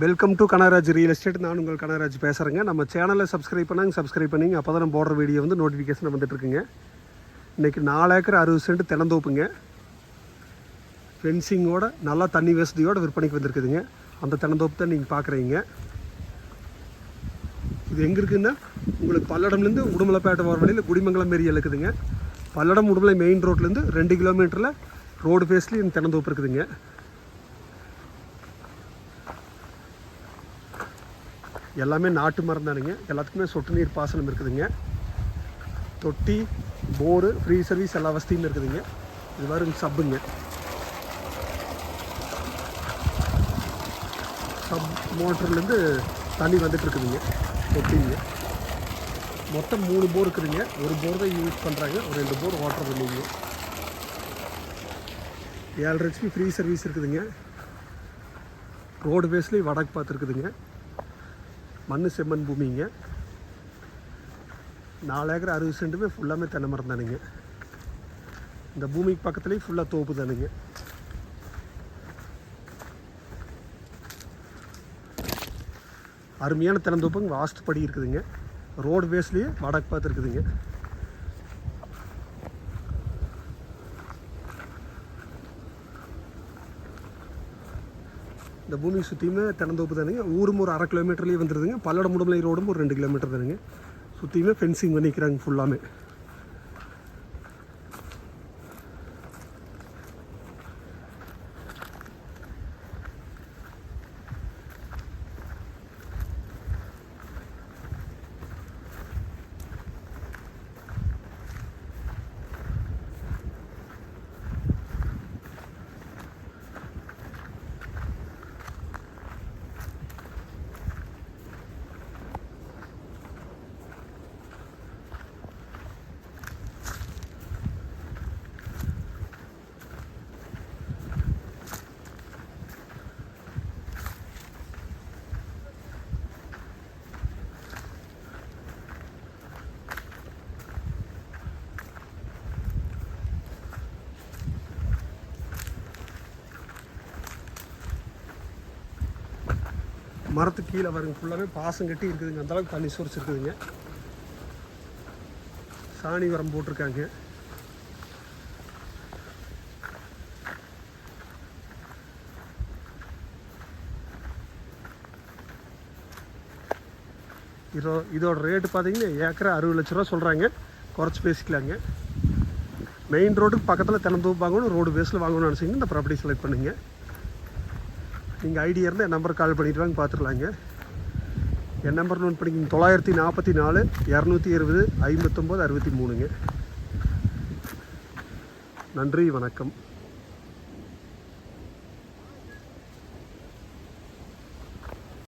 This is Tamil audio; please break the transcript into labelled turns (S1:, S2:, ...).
S1: Welcome to Kanagaraj real estate நான் உங்கள் கனகராஜ் பேசுகிறேங்க நம்ம சேனலை சப்ஸ்கிரைப் பண்ணாங்க சப்ஸ்கிரைப் பண்ணிங்க. அப்போ தான் நம்ம போடுற வீடியோ வந்து நோட்டிஃபிகேஷன் வந்துட்டுருக்குங்க இன்றைக்கி நாலு ஏக்கர் அறுபது சென்ட் திறந்தோப்புங்க. ஃபென்சிங்கோட நல்லா தண்ணி வசதியோடு விற்பனைக்கு வந்திருக்குதுங்க. அந்த திறந்தோப்பு தான் நீங்கள் பார்க்குறீங்க இது எங்கே இருக்குதுன்னா உங்களுக்கு பல்லடம்லேருந்து உடுமலைப்பேட்டை போகிற வழியில் குடிமங்கலம் ஏரியா இருக்குதுங்க பல்லடம் உடுமலை மெயின் ரோட்லேருந்து ரெண்டு கிலோமீட்டரில் ரோடு ஃபேஸ்லேயும் திறந்தோப்பு இருக்குதுங்க. எல்லாமே நாட்டு மரம் தானுங்க எல்லாத்துக்குமே சொட்டு நீர் பாசனம் இருக்குதுங்க. தொட்டி போரு ஃப்ரீ சர்வீஸ் எல்லா வசதியும் இருக்குதுங்க. இது வரும் சப்புங்க. சப் மோட்டர்லேருந்து தண்ணி வந்துட்டு இருக்குதுங்க. தொட்டிங்க. மொத்தம் மூணு போர் இருக்குதுங்க. ஒரு போர் தான் யூஸ் பண்ணுறாங்க ஒரு ரெண்டு போர் வாட்டர் பண்ணிங்க ஏழரை ஹெச்பி ஃப்ரீ சர்வீஸ் இருக்குதுங்க. ரோடு பேஸ்லேயும் வடக்கு பார்த்துருக்குதுங்க. மண் செம்மண் பூமிங்க. நாலு ஏக்கர் அறுபது சென்ட்டுமே ஃபுல்லாமே தென்னை மரம் தானுங்க. இந்த பூமிக்கு பக்கத்துலேயும் ஃபுல்லாக தோப்பு தானுங்க. அருமையான தென்னந்தோப்புங்க வாஸ்து படி இருக்குதுங்க. ரோடு பேஸ்லேயே வடக்கு பார்த்து இருக்குதுங்க. இந்த பூமி சுற்றியுமே திறந்தோப்பு தானுங்க. ஊரும் ஒரு அரை கிலோமீட்டர்லேயே வந்துடுதுங்க பல்லடம் முடமலை ரோடும் ஒரு ரெண்டு கிலோமீட்டர் தானுங்க. சுற்றியுமே ஃபென்சிங் பண்ணிக்கிறாங்க ஃபுல்லாமே மரத்துக்கு கீழே வருங்க ஃபுல்லாகவே பாசம் கட்டி இருக்குதுங்க. அந்த அளவுக்கு தண்ணி சோர்ஸ் இருக்குதுங்க சாணி உரம் போட்டிருக்காங்க. இதோ இதோட ரேட்டு பார்த்தீங்கன்னா ஏக்கரை அறுபது லட்ச ரூபா சொல்கிறாங்க குறைச்சி பேசிக்கலாங்க. மெயின் ரோடுக்கு பக்கத்தில் தினந்தோப்பு வாங்கணும் ரோடு பேஸில் வாங்கணும்னு நினச்சிங்கன்னா இந்த ப்ராப்பர்ட்டி செலக்ட் பண்ணுங்கள் நீங்கள் ஐடியா இருந்தால் என் நம்பர் கால் பண்ணிட்டு வாங்க பார்த்துக்கலாங்க என் நம்பர் நோட் பண்ணிக்கிங்க தொள்ளாயிரத்தி நாற்பத்தி நாலு இரநூத்தி இருபது ஐம்பத்தொம்போது அறுபத்தி மூணுங்க. நன்றி வணக்கம்.